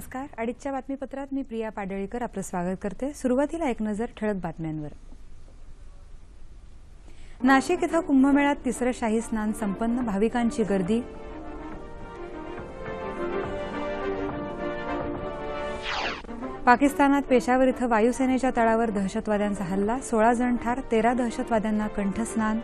नमस्कार. अडीचच्या बातमीपत्रात मी प्रिया पाडळीकर आपलं स्वागत करते. सुरुवातीला एक नजर ठळक बातम्यांवर. नाशिक इथं कुंभमेळ्यात तिसरं शाही स्नान संपन्न भाविकांची गर्दी. पाकिस्तानात पेशावर इथं वायुसेनेच्या तळावर दहशतवाद्यांचा हल्ला. सोळा जण ठार तेरा दहशतवाद्यांना कंठस्नान.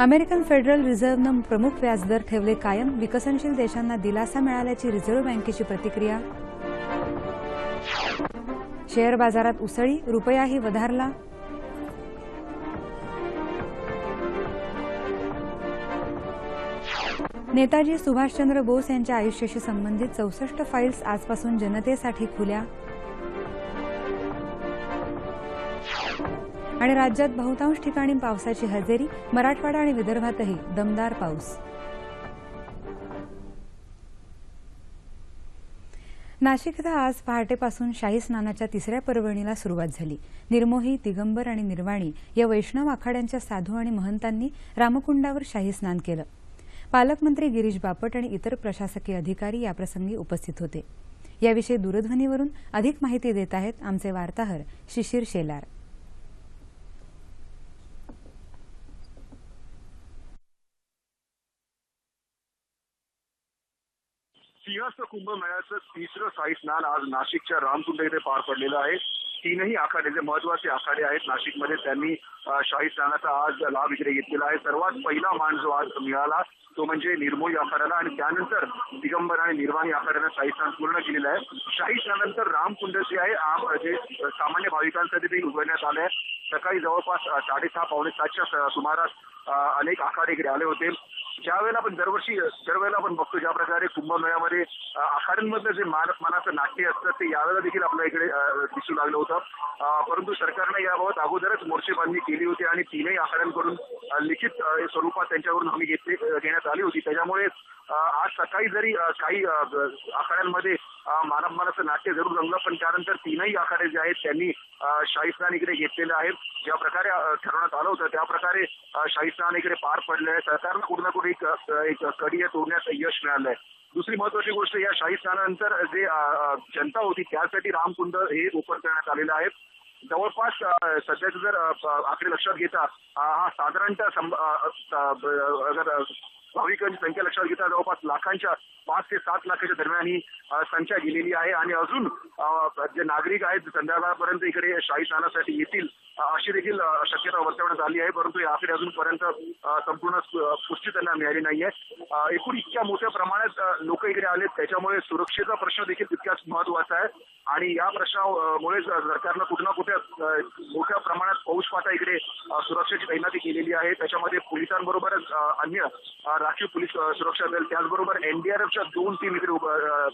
अमेरिकन फेडरल रिझर्व्हनं प्रमुख व्याजदर ठेवले कायम विकसनशील देशांना दिलासा मिळाल्याची रिझर्व्ह बँकेची प्रतिक्रिया. शेअर बाजारात उसळी रुपयाही वधारला. नेताजी सुभाषचंद्र बोस यांच्या आयुष्याशी संबंधित चौसष्ट फाईल्स आजपासून जनतेसाठी खुल्या. आणि राज्यात बहुतांश ठिकाणी पावसाची हजेरी मराठवाडा आणि विदर्भातही दमदार पाऊस. नाशिक इथं आज पहाटेपासून शाही स्नानाच्या तिसऱ्या पर्वणीला सुरुवात झाली. निर्मोही दिगंबर आणि निर्वाणी या वैष्णव आखाड्यांच्या साधू आणि महंतांनी रामकुंडावर शाही स्नान केलं. पालकमंत्री गिरीश बापट आणि इतर प्रशासकीय अधिकारी याप्रसंगी उपस्थित होते. याविषयी दूरध्वनीवरून अधिक माहिती देत आहेत आमचे वार्ताहर शिशिर शेलार. सिंहस्थ कुंभमेळ्याचं तिसरं साई स्नान आज नाशिकच्या रामकुंड इथे पार पडलेलं आहे. तीनही आखाडे जे महत्त्वाचे आखाडे आहेत नाशिकमध्ये त्यांनी शाही स्नानाचा आज लाभ इकडे घेतलेला आहे. सर्वात पहिला मान जो आज मिळाला तो म्हणजे निर्मोही आखाड्याला आणि त्यानंतर दिगंबर आणि निर्वाणी आखाड्यानं शाही स्नान पूर्ण केलेलं आहे. शाही स्नानानंतर रामकुंड जे आहे आम जे सामान्य भाविकांसाठी ते उघडण्यात आलं आहे. सकाळी जवळपास साडेसहा पावणे सातच्या सुमारास अनेक आखाडे इकडे आले होते. ज्यावेळेला आपण दरवर्षी दरवेळेला आपण बघतो ज्या प्रकारे कुंभमेळ्यामध्ये आखाड्यांमधलं जे मान मानाचं नाट्य असतं ते यावेळेला देखील आपल्या इकडे दिसू लागलं होतं. परंतु सरकारनं याबाबत अगोदरच मोर्चेबांधणी केली होती आणि तीनही आखाड्यांकडून लिखित स्वरूपात त्यांच्याकडून हमी घेतली घेण्यात आली होती. त्याच्यामुळे आज सकाळी जरी काही आखाड्यांमध्ये अ, नाट्य जरूर रंगलं पण त्यानंतर तीनही आखाडे जे आहेत त्यांनी अ, शाही स्नान इकडे घेतलेले आहेत. ज्या प्रकारे ठरवण्यात आलं होतं त्या प्रकारे अ, शाही स्नान इकडे पार पडले आहे सरकारनं कुठं ना कुठे एक अ, कडी तोडण्यात यश मिळालं आहे. दुसरी महत्वाची गोष्ट या शाही स्नानानंतर जे जनता होती त्यासाठी रामकुंड हे ओपन करण्यात आलेलं आहे. जवळपास सध्याचं जर आकडे लक्षात घेता हा साधारणतः भाविकांची संख्या लक्षात घेता जवळपास लाखांच्या पाच ते सात लाखाच्या दरम्यान ही संख्या गेलेली आहे. आणि अजून जे नागरिक आहेत संध्याकाळपर्यंत इकडे शाही स्नानासाठी येतील. अशी देखील शक्यता वर्तवण्यात आली आहे परंतु हे अजूनपर्यंत संपूर्ण पुष्टी त्यांना मिळाली नाहीये एकूण इतक्या मोठ्या प्रमाणात लोक इकडे आलेत त्याच्यामुळे सुरक्षेचा प्रश्न देखील तितकाच महत्त्वाचा आहे. आणि या प्रश्नामुळे सरकारनं कुठे ना कुठे मोठ्या प्रमाणात फौजफाटा इकडे सुरक्षेची तैनाती केलेली आहे. त्याच्यामध्ये पोलिसांबरोबरच अन्य राखीव पोलीस सुरक्षा दल त्याचबरोबर एनडीआरएफच्या दोन टीम इकडे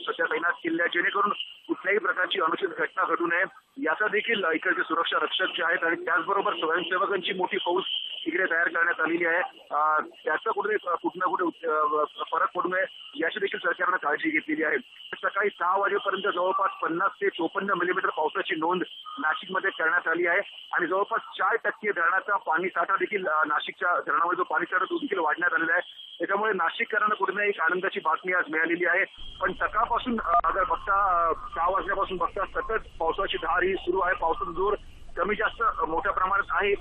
सध्या तैनात केलेल्या जेणेकरून कुठल्याही प्रकारची अनुचित घटना घडू नये. याचा देखील इकडचे सुरक्षा रक्षक जे आहेत आणि त्याचबरोबर स्वयंसेवकांची मोठी फौज तिकडे तयार करण्यात आलेली आहे. त्याचं कुठे कुठं ना कुठे फरक पडू नये याची देखील सरकारनं काळजी घेतलेली आहे. सकाळी सहा वाजेपर्यंत जवळपास पन्नास ते चोपन्न मिलीमीटर पावसाची नोंद नाशिकमध्ये करण्यात आली आहे. आणि जवळपास चार टक्के धरणाचा पाणी साठा देखील नाशिकच्या धरणामध्ये जो पाणी साठा तो देखील वाढण्यात आलेला आहे. त्याच्यामुळे नाशिककरांना कुठे ना एक आनंदाची बातमी आज मिळालेली आहे. पण सकाळपासून अगर बघता सहा वाजल्यापासून बघता सतत पावसाची धार ही सुरू आहे. पावसाचा जोर कमी जास्त मोठ्या प्रमाणात आहे.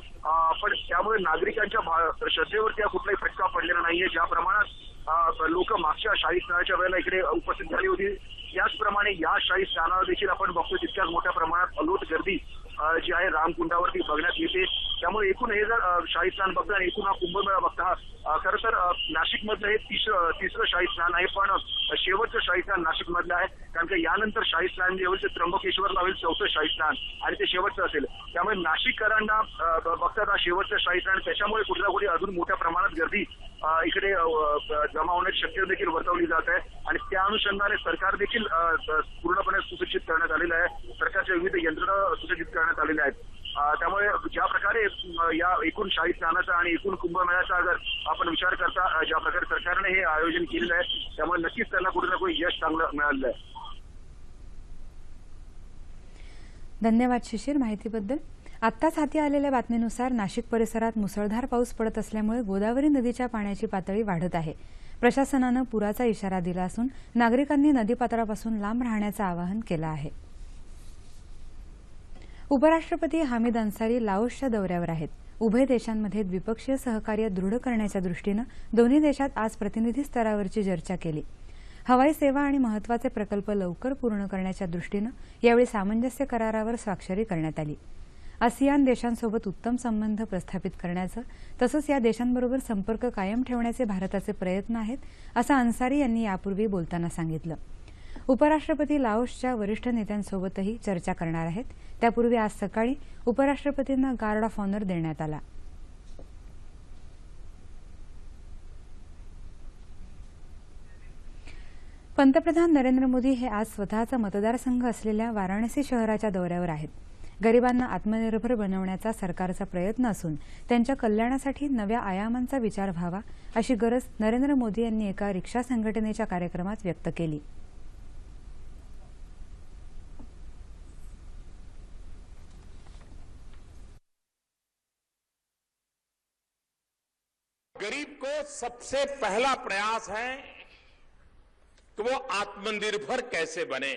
पण त्यामुळे नागरिकांच्या श्रद्धेवरती हा कुठलाही फटका पडलेला नाहीये. ज्या प्रमाणात लोक मागच्या शाही स्नानाच्या वेळेला इकडे उपस्थित झाली होती त्याचप्रमाणे या शाही स्नानाला देखील आपण बघतो तितक्याच मोठ्या प्रमाणात अलोट गर्दी जी आहे रामकुंडावरती बघण्यात येते. त्यामुळे एकूण हे जर शाही स्नान बघता आणि एकूण हा कुंभमेळा बघता खरं तर नाशिक मधलं हे तिसरं तिसरं शाही स्नान आहे पण शेवटचं शाही स्नान नाशिक मधलं आहे. कारण की यानंतर शाही स्नान जे होईल ते त्र्यंबकेश्वरला होईल चौथं शाही स्नान आणि ते शेवटचं असेल. त्यामुळे नाशिककरांना बघता बघतात हा शेवटचं शाही स्नान त्याच्यामुळे कुठल्या कुठे अजून मोठ्या प्रमाणात गर्दी इकडे जमा होण्याची शक्यता देखील वर्तवली जात आहे. आणि त्या अनुषंगाने सरकार देखील पूर्णपणे सुसूचित करण्यात आलेलं आहे. सरकारच्या विविध यंत्रणा सुसूचित करण्यात आलेल्या आहेत. त्यामुळे ज्या प्रकारे या एकूण शाही स्नानाचा आणि एकूण कुंभमेळ्याचा जर आपण विचार करता ज्या प्रकारे सरकारने हे आयोजन केलेलं आहे त्यामुळे नक्कीच त्यांना कुठे ना कुठे यश चांगलं मिळालेलं आहे. धन्यवाद शिशिर माहितीबद्दल. आत्ताच हाती आलेल्या बातमीनुसार नाशिक परिसरात मुसळधार पाऊस पडत असल्यामुळे गोदावरी नदीच्या पाण्याची पातळी वाढत आहे. प्रशासनानं पुराचा इशारा दिला असून नागरिकांनी नदीपात्रापासून लांब राहण्याचं आवाहन केलं आहे. उपराष्ट्रपती हामिद अन्सारी लाओसच्या दौऱ्यावर आहेत. उभय देशांमध्ये द्विपक्षीय सहकार्य दृढ करण्याच्या दृष्टीनं दोन्ही देशात आज प्रतिनिधी स्तरावरची चर्चा केली. हवाई सेवा आणि महत्त्वाचे प्रकल्प लवकर पूर्ण करण्याच्या दृष्टीनं यावेळी सामंजस्य करारावर स्वाक्षरी करण्यात आली. आसियान देशांसोबत उत्तम संबंध प्रस्थापित करण्याचं तसंच या देशांबरोबर संपर्क कायम ठेवण्याचे भारताचे प्रयत्न आहेत असं अन्सारी यांनी यापूर्वी बोलताना सांगितलं. उपराष्ट्रपती लाओसच्या वरिष्ठ नेत्यांसोबतही चर्चा करणार आहेत. त्यापूर्वी आज सकाळी उपराष्ट्रपतींना गार्ड ऑफ ऑनर देण्यात आला. पंतप्रधान नरेंद्र मोदी हे आज स्वतःचा मतदारसंघ असलेल्या वाराणसी शहराच्या दौऱ्यावर आहेत. गरिबांना आत्मनिर्भर बनवण्याचा सरकारचा प्रयत्न असून त्यांच्या कल्याणासाठी नव्या आयामांचा विचार व्हावा अशी गरज नरेंद्र मोदी यांनी एका रिक्षा संघटनेच्या कार्यक्रमात व्यक्त केली. गरीब को सबसे पहला प्रयास है कि वो आत्मनिर्भर कैसे बने।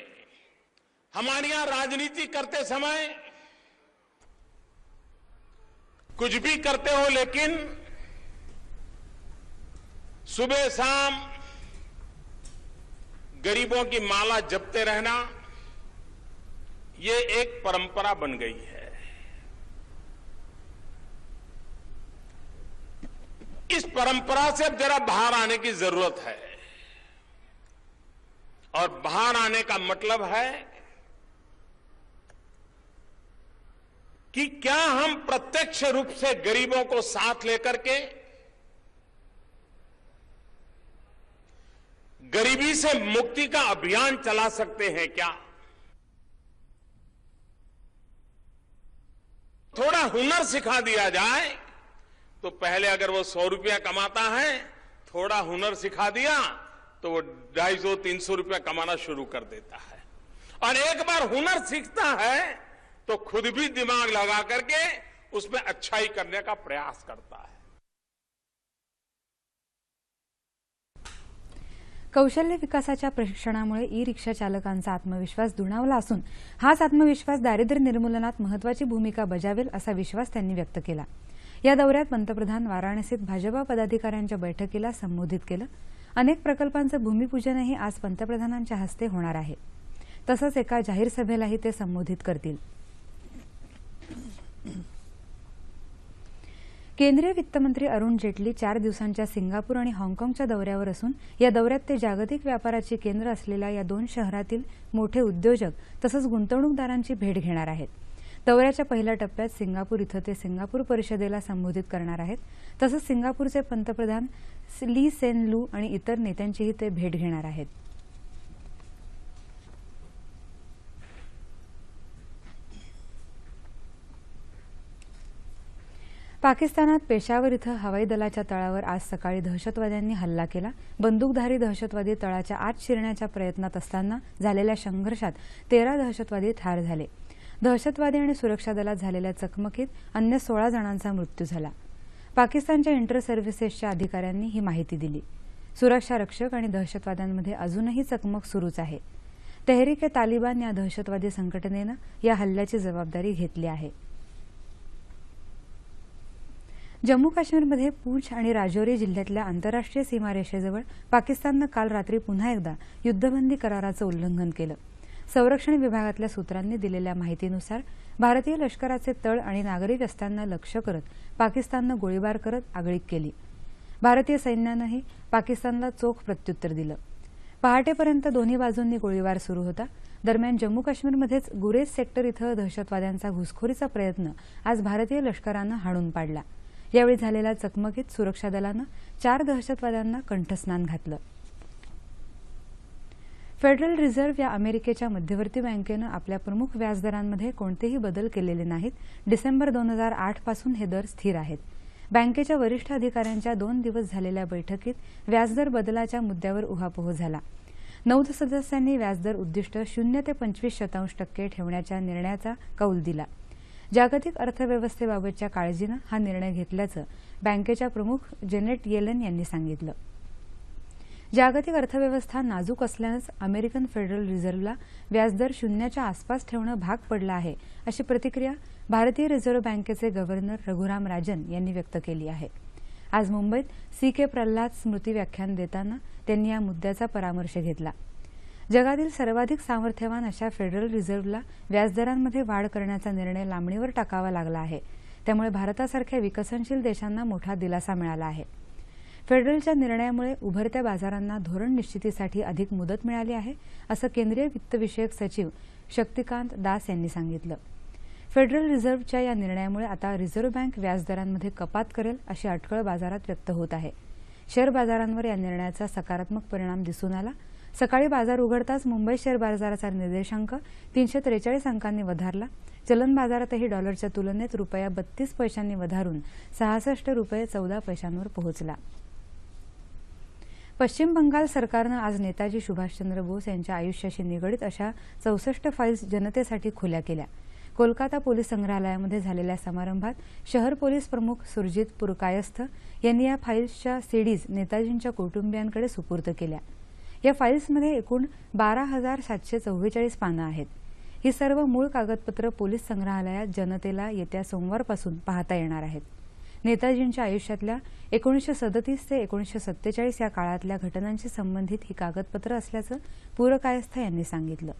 हमारे यहाँ राजनीति करते समय कुछ भी करते हो, लेकिन सुबह शाम गरीबों की माला जपते रहना, ये एक परंपरा बन गई है। इस परंपरा से अब जरा बाहर आने की ज़रूरत है। और बाहर आने का मतलब है कि क्या हम प्रत्यक्ष रूप से गरीबों को साथ लेकर के गरीबी से मुक्ति का अभियान चला सकते हैं क्या? थोड़ा हुनर सिखा दिया जाए तो पहले अगर वो सौ रुपया कमाता है, थोड़ा हुनर सिखा दिया तो वो ढाई सौ, तीन सौ रुपया कमाना शुरू कर देता है। और एक बार हुनर सीखता है तो खुद भी दिमाग लगा करके उसमें अच्छाई करने का प्रयास करता है। कौशल्य विकासाच्या प्रशिक्षणामुळे ई रिक्षा चालकांचा आत्मविश्वास दुणावला असून, हाच आत्मविश्वास दारिद्र्य निर्मूलनात महत्वाची भूमिका बजावेल असा विश्वास त्यांनी व्यक्त केला. या दौऱ्यात पंतप्रधान वाराणसीत भाजपा पदाधिकाऱ्यांच्या बैठकीला संबोधित केलं. अनेक प्रकल्पांचं भूमिपूजनही आज पंतप्रधानांच्या हस्ते होणार आहे. तसंच एका जाहीर सभेलाही ते संबोधित करतील. केंद्रीय वित्तमंत्री अरुण जेटली चार दिवसांच्या सिंगापूर आणि हाँगकाँगच्या दौऱ्यावर असून या दौऱ्यात ते जागतिक व्यापाराची केंद्र असलेल्या या दोन शहरातील मोठे उद्योजक तसंच गुंतवणूकदारांची भेट घेणार आहेत. दौऱ्याच्या पहिल्या टप्प्यात सिंगापूर इथं ते सिंगापूर परिषदेला संबोधित करणार आहेत. तसंच सिंगापूरचे पंतप्रधान ली सेन लू आणि इतर नेत्यांचीही ते भेट घेणार आहेत. पाकिस्तानात पेशावर इथं हवाई दलाच्या तळावर आज सकाळी दहशतवाद्यांनी हल्ला केला. बंदूकधारी दहशतवादी तळाच्या आत शिरण्याच्या प्रयत्नात असताना झालेल्या संघर्षात तेरा दहशतवादी ठार झाले. दहशतवादी आणि सुरक्षा दलात झालेल्या चकमकीत अन्य सोळा जणांचा मृत्यू झाला. पाकिस्तानच्या इंटर सर्व्हिसेसच्या अधिकाऱ्यांनी ही माहिती दिली. सुरक्षा रक्षक आणि दहशतवाद्यांमध्ये अजूनही चकमक सुरूच आहे. तेहरीक ए तालिबान या दहशतवादी संघटनेनं या हल्ल्याची जबाबदारी घेतली आहे. जम्मू काश्मीरमध्ये पूंछ आणि राजौरी जिल्ह्यातल्या आंतरराष्ट्रीय सीमारेषेजवळ पाकिस्ताननं काल रात्री पुन्हा एकदा युद्धबंदी कराराचं उल्लंघन केलं. संरक्षण विभागातल्या सूत्रांनी दिलेल्या माहितीनुसार भारतीय लष्कराचे तळ आणि नागरिक वस्त्यांना लक्ष्य करत पाकिस्ताननं गोळीबार करत आगळीक केली. भारतीय सैन्यानंही पाकिस्तानला चोख प्रत्युत्तर दिलं. पहाटेपर्यंत दोन्ही बाजूंनी गोळीबार सुरू होता. दरम्यान जम्मू काश्मीरमध्येच गुरेज सेक्टर इथं दहशतवाद्यांचा घुसखोरीचा प्रयत्न आज भारतीय लष्करानं हाणून पाडला. यावेळी झालेल्या चकमकीत सुरक्षा दलानं चार दहशतवाद्यांना कंठस्नान घातलं. फेडरल रिझर्व्ह या अमेरिकेच्या मध्यवर्ती बँकेनं आपल्या प्रमुख व्याजदरांमध्ये कोणतेही बदल केलेले नाहीत. डिसेंबर दोन हजार आठपासून हे दर स्थिर आहेत. बँकेच्या वरिष्ठ अधिकाऱ्यांच्या दोन दिवस झालेल्या बैठकीत व्याजदर बदलाच्या मुद्द्यावर उहापोह झाला. नऊ सदस्यांनी व्याजदर उद्दिष्ट शून्य ते पंचवीस शतांश टक्के ठेवण्याच्या निर्णयाचा कौल दिला. जागतिक अर्थव्यवस्थेबाबतच्या काळजीनं हा निर्णय घेतल्याचं बँकेच्या प्रमुख जेनेट येलन यांनी सांगितलं. जागतिक अर्थव्यवस्था नाजूक असल्यानंच अमेरिकन फेडरल रिझर्व्हला व्याजदर शून्याच्या आसपास ठेवणं भाग पडलं आहे अशी प्रतिक्रिया भारतीय रिझर्व्ह बँकेचे गव्हर्नर रघुराम राजन यांनी व्यक्त केली आहे. आज मुंबईत सी के प्रल्हाद स्मृती व्याख्यान देताना त्यांनी या मुद्द्याचा परामर्श घेतला. जगातील सर्वाधिक सामर्थ्यवान अशा फेडरल रिझर्व्हला व्याजदरांमध्ये वाढ करण्याचा निर्णय लांबणीवर टाकावा लागला आहे. त्यामुळे भारतासारख्या विकसनशील देशांना मोठा दिलासा मिळाला आहे. फेडरलच्या निर्णयामुळे उभरत्या बाजारांना धोरण निश्चितीसाठी अधिक मुदत मिळाली आहे असं केंद्रीय वित्तविषयक सचिव शक्तिकांत दास यांनी सांगितलं. फेडरल रिझर्व्हच्या या निर्णयामुळे आता रिझर्व्ह बँक व्याजदरांमध्ये कपात करेल अशी अटकळ बाजारात व्यक्त होत आहे. शेअर बाजारांवर या निर्णयाचा सकारात्मक परिणाम दिसून आला. सकाळी बाजार उघडताच मुंबई शेअर बाजाराचा निर्देशांक तीनशे त्रेचाळीस अंकांनी वधारला. चलन बाजारातही डॉलरच्या तुलनेत रुपया बत्तीस पैशांनी वधारून सहासष्ट रुपये चौदा पैशांवर पोहोचला. पश्चिम बंगाल सरकारनं आज नेताजी सुभाषचंद्र बोस यांच्या आयुष्याशी निगडीत अशा चौसष्ट फाईल्स जनतेसाठी खुल्या केल्या. कोलकाता पोलीस संग्रहालयामध्ये झालेल्या समारंभात शहर पोलीस प्रमुख सुरजित पुरकायस्थ यांनी या फाईल्सच्या सीडीज नेताजींच्या कुटुंबियांकडे सुपूर्द केल्या. या फाईल्समध्ये एकूण बारा हजार सातशे चव्वेचाळीस पानं आहेत. ही सर्व मूळ कागदपत्र पोलीस संग्रहालयात जनतेला येत्या सोमवारपासून पाहता येणार आहेत. नेताजींच्या आयुष्यातल्या एकोणीसशे सदतीस ते एकोणीसशे सत्तेचाळीस या काळातल्या घटनांशी संबंधित ही कागदपत्र असल्याचं पूरकायस्थ यांनी सांगितलं.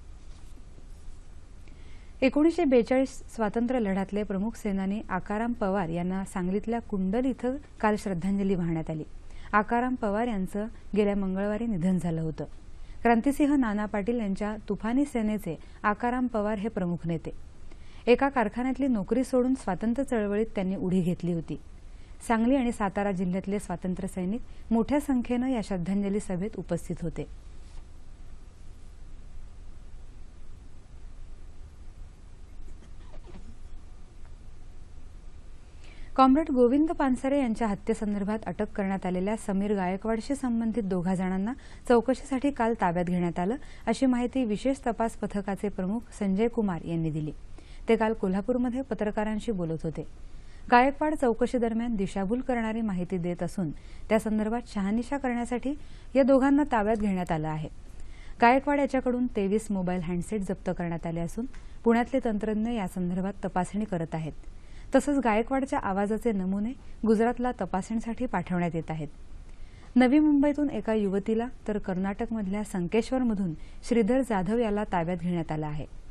एकोणीसशे बेचाळीस स्वातंत्र्य लढ्यातले प्रमुख सेनानी आकाराम पवार यांना सांगलीतल्या कुंडल इथं काल श्रद्धांजली वाहण्यात आली. आकाराम पवार यांचं गेल्या मंगळवारी निधन झालं होतं. क्रांतिसिंह नाना पाटील यांच्या तुफानी सेनेचे आकाराम पवार हे प्रमुख नेते. एका कारखान्यातली नोकरी सोडून स्वातंत्र्य चळवळीत त्यांनी उडी घेतली होती. सांगली आणि सातारा जिल्ह्यातले स्वातंत्र्य सैनिक मोठ्या संख्येनं या श्रद्धांजली सभेत उपस्थित होते. कॉम्रेड गोविंद पानसरे यांच्या हत्येसंदर्भात अटक करण्यात आलेल्या समीर गायकवाडशी संबंधित दोघा जणांना चौकशीसाठी काल ताब्यात घेण्यात आलं अशी माहिती विशेष तपास पथकाचे प्रमुख संजय कुमार यांनी दिली. ते काल कोल्हापूरमध्ये पत्रकारांशी बोलत होते. गायकवाड चौकशी दरम्यान दिशाभूल करणारी माहिती देत असून त्यासंदर्भात शहानिशा करण्यासाठी या दोघांना ताब्यात घेण्यात आलं आहे. गायकवाड याच्याकडून तेवीस मोबाईल हँडसेट जप्त करण्यात आले असून पुण्यातले तंत्रज्ञ यासंदर्भात तपासणी करत आहेत. तसंच गायकवाडच्या आवाजाचे नमुने गुजरातला तपासणीसाठी पाठवण्यात येत आहेत. नवी मुंबईतून एका युवतीला तर कर्नाटकमधल्या संकेश्वरमधून श्रीधर जाधव याला ताब्यात घेण्यात आलं आहे.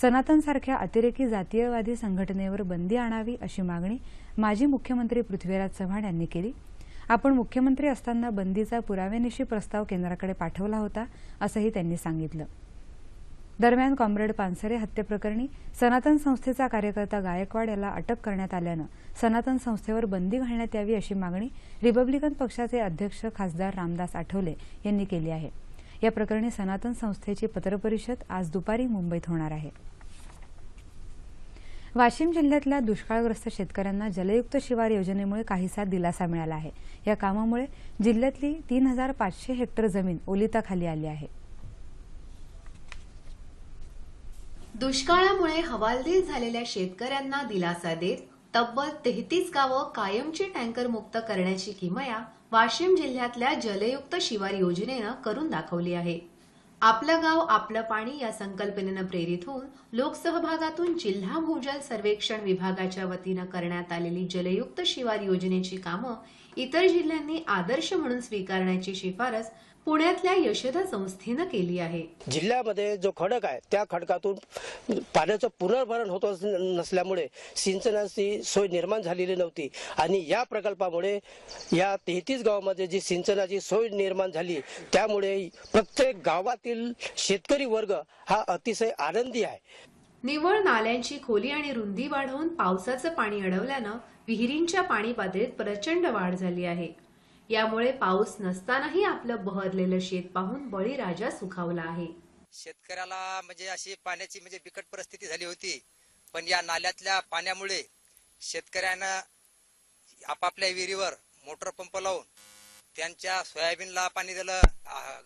सनातनसारख्या अतिरेकी जातीयवादी संघटनेवर बंदी आणावी अशी मागणी माजी मुख्यमंत्री पृथ्वीराज चव्हाण यांनी केली. आपण मुख्यमंत्री असताना बंदीचा पुराव्यानिशी प्रस्ताव केंद्राकडे पाठवला होता असंही त्यांनी सांगितलं. दरम्यान कॉम्रेड पानसरे हत्येप्रकरणी सनातन संस्थेचा कार्यकर्ता गायकवाड याला अटक करण्यात आल्यानं सनातन संस्थेवर बंदी घालण्यात यावी अशी मागणी रिपब्लिकन पक्षाचे अध्यक्ष खासदार रामदास आठवले यांनी केली आहे. या प्रकरणी सनातन संस्थेची पत्रपरिषद आज दुपारी मुंबईत होणार आहे. वाशिम जिल्ह्यातल्या दुष्काळग्रस्त शेतकऱ्यांना जलयुक्त शिवार योजनेमुळे काहीसा दिलासा मिळाला आहे. या कामामुळे जिल्ह्यातली तीन हजार पाचशे हेक्टर जमीन ओलिताखाली आली आहे. दुष्काळामुळे हवालदिल झालेल्या शेतकऱ्यांना दिलासा देत तब्बल तेहतीस गावं कायमची टँकर मुक्त करण्याची किमया वाशिम जिल्ह्यातल्या जलयुक्त शिवार योजनेनं करून दाखवली आहे. आपलं गाव आपलं पाणी या संकल्पनेनं प्रेरित होऊन लोकसहभागातून जिल्हा भूजल सर्वेक्षण विभागाच्या वतीनं करण्यात आलेली जलयुक्त शिवार योजनेची कामं इतर जिल्ह्यांनी आदर्श म्हणून स्वीकारण्याची शिफारस पुण्यातल्या यशदा संस्थेनं केली आहे. जिल्ह्यामध्ये जो खडक आहे त्या खडकातून पाण्याचं पुनर्भरण होत नसल्यामुळे सिंचनाची सोय निर्माण झालेली नव्हती. आणि या प्रकल्पामुळे या तेहतीस गावामध्ये जी सिंचनाची सोय निर्माण झाली त्यामुळे प्रत्येक गावातील शेतकरी वर्ग हा अतिशय आनंदी आहे. निव्वळ नाल्यांची खोली आणि रुंदी वाढवून पावसाचं पाणी अडवल्यानं विहिरींच्या पाणी पातळीत प्रचंड वाढ झाली आहे. यामुळे पाऊस नसतानाही आपलं बहरलेलं शेत पाहून बळीराजा सुखावला आहे. शेतकऱ्याला म्हणजे अशी पाण्याची म्हणजे बिकट परिस्थिती झाली होती. पण या नाल्यातल्या पाण्यामुळे शेतकऱ्यानं आपापल्या विहिरीवर मोटर पंप लावून त्यांच्या सोयाबीनला पाणी दिलं.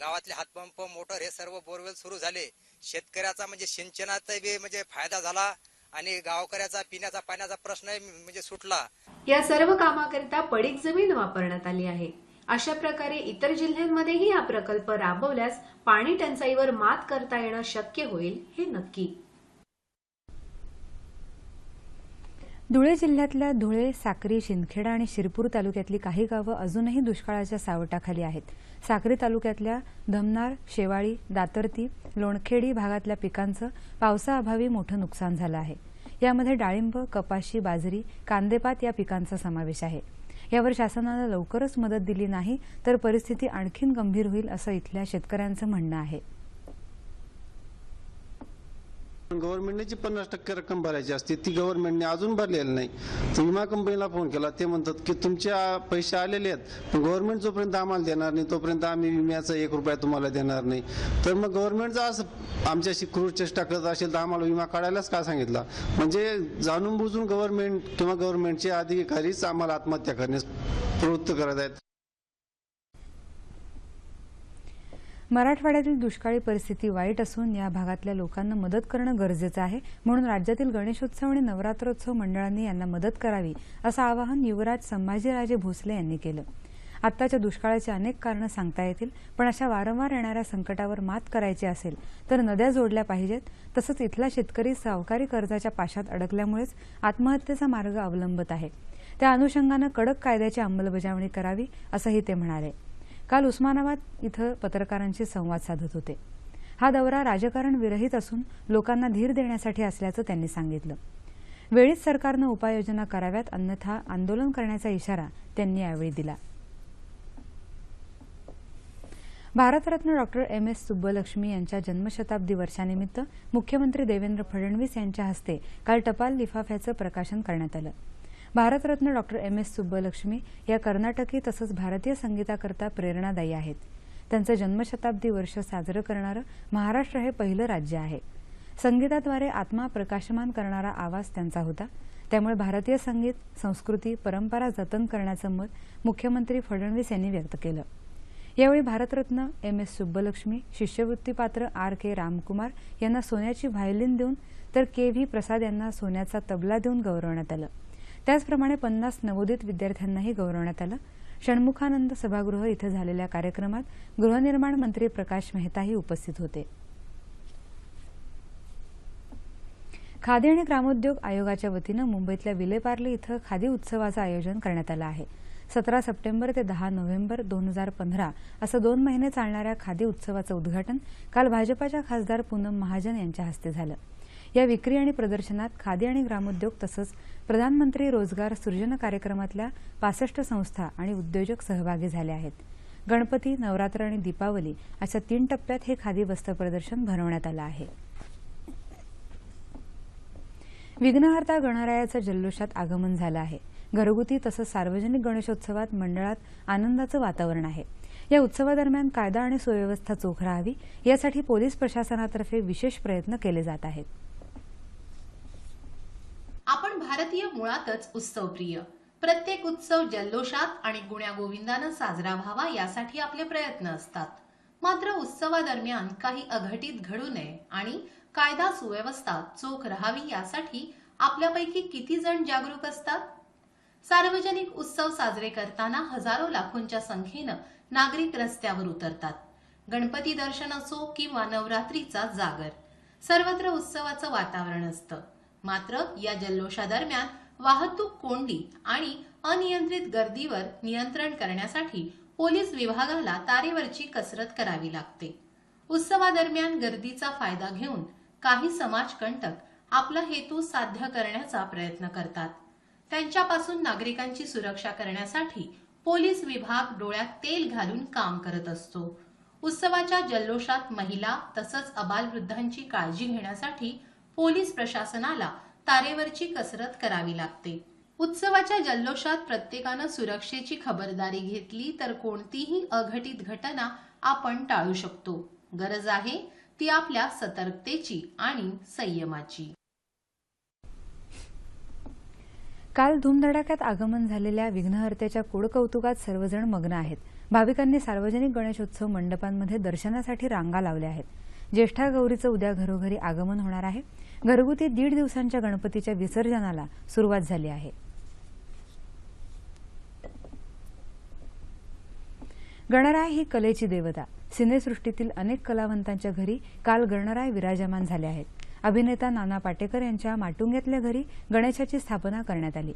गावातले हातपंप मोटर हे सर्व बोरवेल सुरू झाले. शेतकऱ्याचा म्हणजे सिंचनाचा बी म्हणजे फायदा झाला. आणि गावकऱ्याचा पिण्याचा पाण्याचा प्रश्न म्हणजे सुटला. या सर्व कामाकरिता पडीक जमीन वापरण्यात आली आहे. अशा प्रकारे इतर जिल्ह्यांमध्येही हा प्रकल्प राबवल्यास पाणी टंचाईवर मात करता येणं शक्य होईल हे नक्की. धुळे जिल्ह्यातल्या धुळे साक्री शिंदखेडा आणि शिरपूर तालुक्यातली काही गावं अजूनही दुष्काळाच्या सावटाखाली आहेत. साक्री तालुक्यातल्या धमनार शेवाळी दातर्ती लोणखेडी भागातल्या पिकांचं पावसाअभावी मोठं नुकसान झालं आहे. यामध्ये डाळिंब कपाशी बाजरी कांदेपात या पिकांचा समावेश आहे. यावर शासनानं लवकरच मदत दिली नाही तर परिस्थिती आणखीन गंभीर होईल असं इथल्या शेतकऱ्यांचं म्हणणं आहे. गव्हर्नमेंटने जी पन्नास टक्के रक्कम भरायची असते ती गव्हर्नमेंटने अजून भरलेली नाही. तर विमा कंपनीला फोन केला ते म्हणतात की तुमचे पैसे आलेले आहेत पण गव्हर्नमेंट जोपर्यंत आम्हाला देणार नाही तोपर्यंत आम्ही विम्याचा एक रुपया तुम्हाला देणार नाही. तर मग गव्हर्नमेंट जर असं आमच्याशी क्रूर चेष्टा करत असेल तर आम्हाला विमा काढायलाच का सांगितला? म्हणजे जाणून बुजून गव्हर्नमेंट किंवा गव्हर्नमेंटचे अधिकारीच आम्हाला आत्महत्या करण्यास प्रवृत्त करत आहेत. मराठवाड्यातील दुष्काळी परिस्थिती वाईट असून या भागातल्या लोकांना मदत करणं गरजेचं आहे. म्हणून राज्यातील गणेशोत्सव आणि नवरात्रोत्सव मंडळांनी यांना मदत करावी असं आवाहन युवराज संभाजीराजे भोसले यांनी केलं. आत्ताच्या दुष्काळाची अनेक कारणं सांगता येतील पण अशा वारंवार येणाऱ्या संकटावर मात करायची असेल तर नद्या जोडल्या पाहिजेत. तसंच इथला शेतकरी सावकारी कर्जाच्या पाशात अडकल्यामुळेच आत्महत्येचा मार्ग अवलंबत आहे. त्या अनुषंगानं कडक कायद्याची अंमलबजावणी करावी असंही ते म्हणाले. काल उस्मानाबाद इथं पत्रकारांशी संवाद साधत होते. हा दौरा राजकारण विरहित असून लोकांना धीर देण्यासाठी असल्याचं त्यांनी सांगितलं. वेळीच सरकारनं उपाययोजना कराव्यात अन्यथा आंदोलन करण्याचा इशारा त्यांनी यावेळी दिला. Bharat Ratna doctor M. S. Subbulakshmi यांच्या जन्मशताब्दी वर्षानिमित्त मुख्यमंत्री देवेंद्र फडणवीस यांच्या हस्ते काल टपाल लिफाफ्याचं प्रकाशन करण्यात आलं. Bharat Ratna doctor M S Subbulakshmi या कर्नाटकी तसंच भारतीय संगीताकरता प्रेरणादायी आहेत. त्यांचं जन्मशताब्दी वर्ष साजरं करणारं महाराष्ट्र हे पहिलं राज्य आहे. संगीताद्वारे आत्मा प्रकाशमान करणारा आवाज त्यांचा होता. त्यामुळे भारतीय संगीत संस्कृती परंपरा जतन करण्याचं मत मुख्यमंत्री फडणवीस यांनी व्यक्त केलं. यावेळी भारतरत्न एम एस सुब्बलक्ष्मी शिष्यवृत्तीपात्र आर के रामकुमार यांना सोन्याची व्हायोलिन देऊन तर के व्ही प्रसाद यांना सोन्याचा तबला देऊन गौरवण्यात आलं. त्याचप्रमाणे पन्नास नवोदित विद्यार्थ्यांनाही गौरवण्यात आलं. षण्मुखानंद सभागृह इथं झालेल्या कार्यक्रमात गृहनिर्माण मंत्री प्रकाश मेहताही उपस्थित होते. खादी आणि ग्रामोद्योग आयोगाच्या वतीनं मुंबईतल्या विलेपार्ले इथं खादी उत्सवाचं आयोजन करण्यात आलं आहे. सतरा सप्टेंबर ते दहा नोव्हेंबर दोन हजार पंधरा असं दोन महिने चालणाऱ्या खादी उत्सवाचं उद्घाटन काल भाजपाच्या खासदार पूनम महाजन यांच्या हस्ते झालं. या विक्री आणि प्रदर्शनात खादी आणि ग्रामोद्योग तसंच प्रधानमंत्री रोजगार सृजन कार्यक्रमातल्या पासष्ट संस्था आणि उद्योजक सहभागी झाले आहेत. गणपती नवरात्र आणि दीपावली अशा तीन टप्प्यात हे खादी वस्त्र प्रदर्शन भरवण्यात आलं आहे. विघ्नहर्ता गणरायाचं जल्लोषात आगमन झालं आहे. घरगुती तसंच सार्वजनिक गणेशोत्सवात मंडळात आनंदाचं वातावरण आहे. या उत्सवादरम्यान कायदा आणि सुव्यवस्था चोख राहावी यासाठी पोलीस प्रशासनातर्फे विशेष प्रयत्न केले जात आहेत. आपण भारतीय मुळातच उत्सवप्रिय प्रत्येक उत्सव जल्लोषात आणि गुण्यागोविंदानं साजरा व्हावा यासाठी आपले प्रयत्न असतात. मात्र उत्सवादरम्यान काही अघटित घडू नये आणि कायदा सुव्यवस्था चोख राहावी यासाठी आपल्यापैकी किती जण जागरूक असतात? सार्वजनिक उत्सव साजरे करताना हजारो लाखोंच्या संख्येनं नागरिक रस्त्यावर उतरतात. गणपती दर्शन असो किंवा नवरात्रीचा जागर सर्वत्र उत्सवाचं वातावरण असतं. मात्र या जल्लोषादरम्यान वाहतूक कोंडी आणि अनियंत्रित गर्दीवर नियंत्रण करण्यासाठी पोलीस विभागाला तारेवरची कसरत करावी लागते. उत्सवादरम्यान गर्दीचा फायदा घेऊन काही समाजकंटक आपला हेतू साध्य करण्याचा प्रयत्न करतात. त्यांच्यापासून नागरिकांची सुरक्षा करण्यासाठी पोलीस विभाग डोळ्यात तेल घालून काम करत असतो. उत्सवाच्या जल्लोषात महिला तसंच अबालवृद्धांची काळजी घेण्यासाठी पोलीस प्रशासनाला तारेवरची कसरत करावी लागते. उत्सवाच्या जल्लोषात प्रत्येकानं सुरक्षेची खबरदारी घेतली तर कोणतीही अघटित घटना आपण टाळू शकतो. गरज आहे ती आपल्या सतर्कतेची आणि संयमाची. काल धुमधडाक्यात आगमन झालेल्या विघ्नहर्त्याच्या कोडकौतुकात सर्वजण मग्न आहेत. भाविकांनी सार्वजनिक गणेशोत्सव मंडपांमध्ये दर्शनासाठी रांगा लावल्या आहेत. ज्येष्ठा गौरीचं उद्या घरोघरी आगमन होणार आहे. घरगुती दीड दिवसांच्या गणपतीच्या विसर्जनाला सुरुवात झाली आहे. गणराय ही कलेची देवता. सिनेसृष्टीतील अनेक कलावंतांच्या घरी काल गणराय विराजमान झाले आहेत. अभिनेता नाना पाटेकर यांच्या माटुंग्यातल्या घरी गणेशाची स्थापना करण्यात आली.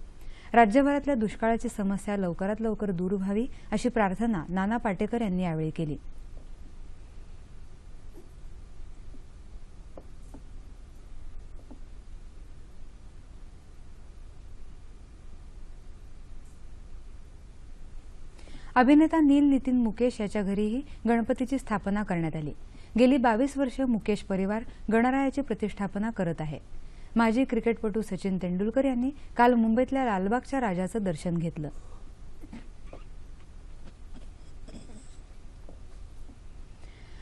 राज्यभरातल्या दुष्काळाची समस्या लवकरात लवकर दूर व्हावी अशी प्रार्थना नाना पाटेकर यांनी यावेळी केली. अभिनेता नील नितीन मुकेश याच्या घरीही गणपतीची स्थापना करण्यात आली. गेली बावीस वर्ष मुकेश परिवार गणरायाची प्रतिष्ठापना करत आहे. माजी क्रिकेटपटू सचिन तेंडुलकर यांनी काल मुंबईतल्या लालबागच्या राजाचं दर्शन घेतलं.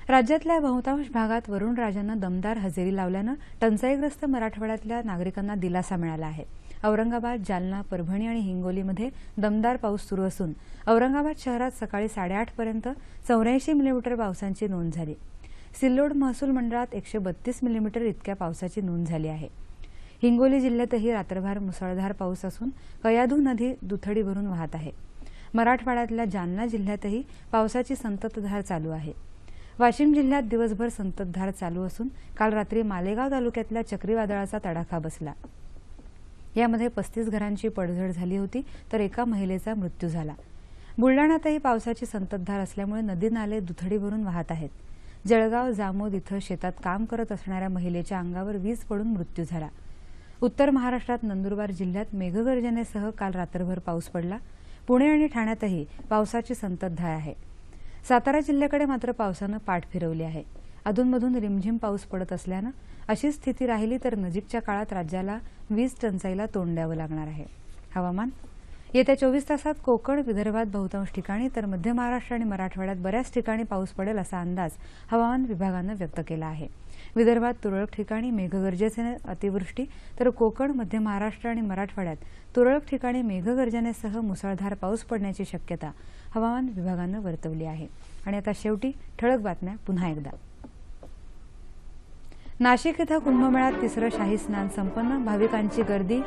राज्यातल्या बहुतांश भागात वरुणराजानं दमदार हजेरी लावल्यानं टंचाईग्रस्त मराठवाड्यातल्या नागरिकांना दिलासा मिळाला आहे. औरंगाबाद जालना परभणी आणि हिंगोलीमध्ये दमदार पाऊस सुरू असून औरंगाबाद शहरात सकाळी साडेआठपर्यंत चौऱ्याऐंशी मिलीमीटर पावसाची नोंद झाली. सिल्लोड महसूल मंडळात एकशे बत्तीस मिलीमीटर इतक्या पावसाची नोंद झाली आहे. हिंगोली जिल्ह्यातही रात्रभर मुसळधार पाऊस असून कयाधू नदी दुथडी भरून वाहत आहे. मराठवाड्यातल्या जालना जिल्ह्यातही पावसाची संततधार चालू आहे. वाशिम जिल्ह्यात दिवसभर संततधार चालू असून काल रात्री मालेगाव तालुक्यातल्या चक्रीवादळाचा तडाखा बसला. यामध्ये पस्तीस घरांची पडझड झाली होती तर एका महिलेचा मृत्यू झाला. बुलडाण्यातही पावसाची संततधार असल्यामुळे नदी नाले दुथडी भरून वाहत आहेत. जळगाव जामोद इथं शेतात काम करत असणाऱ्या महिलेच्या अंगावर वीज पडून मृत्यू झाला. उत्तर महाराष्ट्रात नंदुरबार जिल्ह्यात मेघगर्जनेसह काल रात्रभर पाऊस पडला. पुणे आणि ठाण्यातही पावसाची संततधार आहे. सातारा जिल्ह्याकडे मात्र पावसानं पाठ फिरवली आहे. अधूनमधून रिमझिम पाऊस पडत असल्यानं अशी स्थिती राहिली तर नजीकच्या काळात राज्याला वीज टंचाईला तोंड द्यावं लागणार आहे. हवामान? येत्या चोवीस तासात कोकण विदर्भात बहुतांश ठिकाणी तर मध्य महाराष्ट्र आणि मराठवाड्यात बऱ्याच ठिकाणी पाऊस पडेल असा अंदाज हवामान विभागानं व्यक्त केला आहे. विदर्भात तुरळक ठिकाणी मेघगर्जनेसह अतिवृष्टी तर कोकण मध्य महाराष्ट्र आणि मराठवाड्यात तुरळक ठिकाणी मेघगर्जनेसह मुसळधार पाऊस पडण्याची शक्यता हवामान विभागानं वर्तवली आहे. आणि आता शेवटी ठळक बातम्या पुन्हा एकदा. नाशिक इथं कुंभमेळ्यात तिसरं शाही स्नान संपन्न. भाविकांची गर्दी.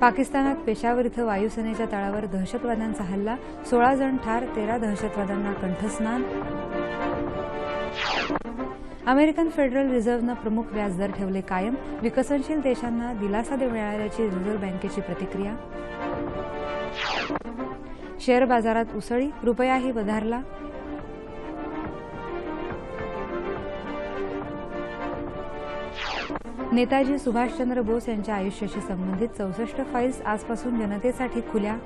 पाकिस्तानात पेशावर इथं वायुसेनेच्या तळावर दहशतवाद्यांचा हल्ला. सोळा जण ठार तेरा दहशतवाद्यांना कंठस्नान. अमेरिकन फेडरल रिझर्व्हनं प्रमुख व्याजदर ठेवले कायम. विकसनशील देशांना दिलासा दे मिळाल्याची रिझर्व्ह बँकेची प्रतिक्रिया. शेअर बाजारात उसळी? रुपयाही वधारला. नेताजी सुभाषचंद्र बोस यांच्या आयुष्याशी संबंधित चौसष्ट फाईल्स आजपासून जनतेसाठी खुल्या.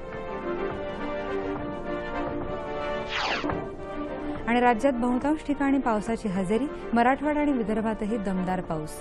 आणि राज्यात बहुतांश ठिकाणी पावसाची हजेरी मराठवाडा आणि विदर्भातही दमदार पाऊस.